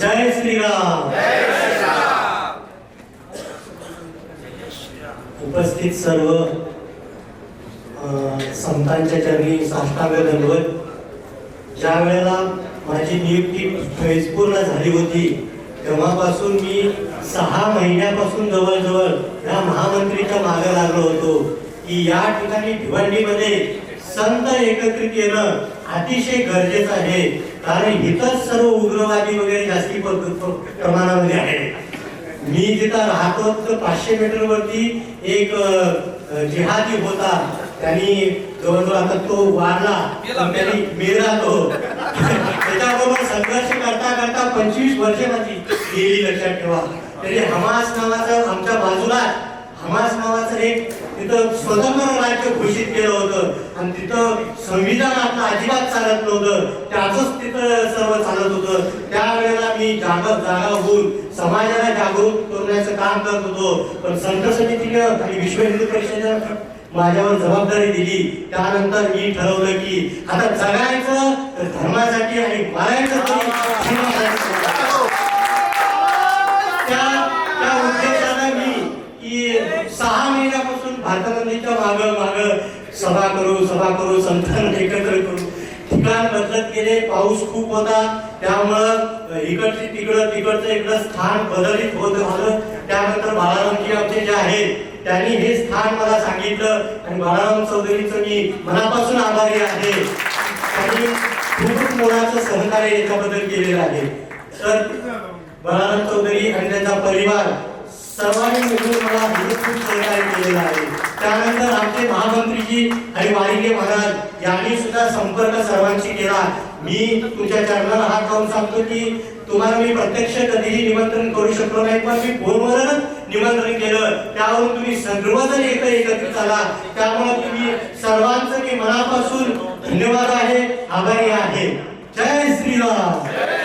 जय श्रीराम. उपस्थित सर्व संतांच्या चरणी साष्टांग दंडवत ज्या वेळेला माझी नियुक्ती पूर्ण झाली होती तेव्हापासून मी सहा महिन्यापासून जवळजवळ या महामंत्रीच्या मागे लागलो होतो की या ठिकाणी भिवंडीमध्ये संत एकत्रित येणं अतिशय गरजेचं आहे. कारण इथंच सर्व उग्रवादी वगैरे जास्ती प्रमाणामध्ये आहे मी जिथं राहतो तिथं पाचशे मीटर वरती एक जिहादी होता. त्यांनी जवळजवळ आता तो वारला. त्यांनी मेला तो. त्याच्याबरोबर संघर्ष करता करता पंचवीस वर्ष माझी गेली लक्षात ठेवा. तरी हमास नावाचं आमच्या बाजूला हमास नावाचं एक तिथं स्वतंत्र राज्य घोषित केलं होतं. आणि तिथं संविधान आपलं अजिबात चालत नव्हतं. त्याचंच तिथं सर्व चालत होतं. त्यावेळेला मी जागा जागा होऊन समाजाला जागरूक करण्याचं काम करत होतो. पण संत समितीनं आणि विश्व हिंदू परिषदेनं माझ्यावर जबाबदारी दिली. त्यानंतर मी ठरवलं की आता जगायचं तर धर्मासाठी आणि मारायचं त्या त्या उद्देशानं मी की सहा महिन्यापासून भारतानंदीच्या माग माग सभा करू सभा करू संतांना एकत्र करू. ठिकाण बदलत गेले पाऊस खूप होता. त्यामुळं इकडचे तिकडं तिकडचं इकडं स्थान बदलित होत झालं त्यानंतर बाळारामजी आमचे जे आहेत त्यांनी हे स्थान मला सांगितलं. आणि बाळाराम चौधरीचं मी मनापासून आभारी आहे. आणि खूप मोलाचं सहकार्य याच्याबद्दल केलेलं आहे. तर बाळाराम चौधरी आणि त्यांचा परिवार सर्वांनी मिळून मला खूप सहकार्य केलेलं आहे. त्यानंतर आमचे महामंत्रीजी आणि वारिके महाराज यांनी सुद्धा संपर्क सर्वांशी केला. मी तुमच्या चरणाला हात लावून सांगतो की तुम्हाला मी प्रत्यक्ष कधीही निमंत्रण करू शकलो नाही पण मी फोनवरच निमंत्रण केलं. त्यावरून तुम्ही सर्वजण एक एकत्रित आला त्यामुळे तुम्ही सर्वांचं मी मनापासून धन्यवाद आहे आभारी आहे. जय श्रीराम.